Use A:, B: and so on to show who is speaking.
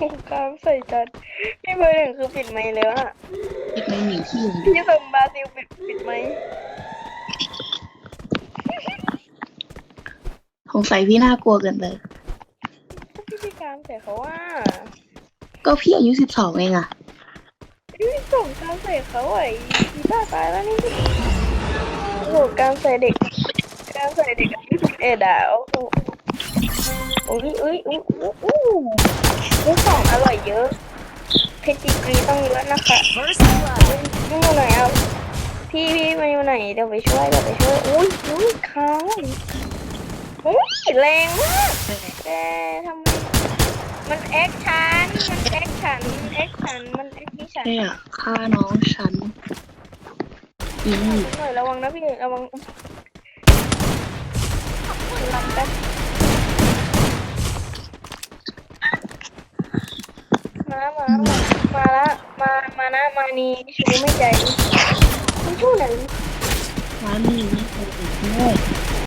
A: กลางใส่จัดพี่เบอร์หนึ่งคือปิดไมค์แล้วอะ
B: ปิดไม่หนีขี้อยู่
A: พี่ส่งบราซิลปิดปิดไมค์
B: สงสัยพี่น่ากลัวเกินไป
A: พี่พี่กลางใส่เขาว่า
B: ก็พี่อายุสิบสองเองอะ
A: พี่ส่งกลางใส่เขาอะไอ้พี่บ้าตายแล้วนี่โอ้โหกลางใส่เด็กกลางใส่เด็กอายุสิบเอ็ดอะโอ้โห อุ้ยอุ้ยอุ้ยอุ้ยอุ้ยอุ้ยของอร่อยเยอะ เพจิกรีต้องเยอะนะคะนี่อยู่ไหนอะพี่พี่มาอยู่ไหนเดี๋ยวไปช่วยเดี๋ยวไปช่วยอุ้ยอุ้ยค้างอุ้ยแรงมากแต่ทำไมมันแอคชันมันแอคชันแอคชันมันแอคที่ฉัน
B: แค่ฆ่าน้องฉันยิง
A: หน่อยระวังนะพี่ระวังลำกัน มามามามาละมามานะมานีชูไม่ใจมันชูไหน
B: มานนี้ไม่เคยอีกด้วย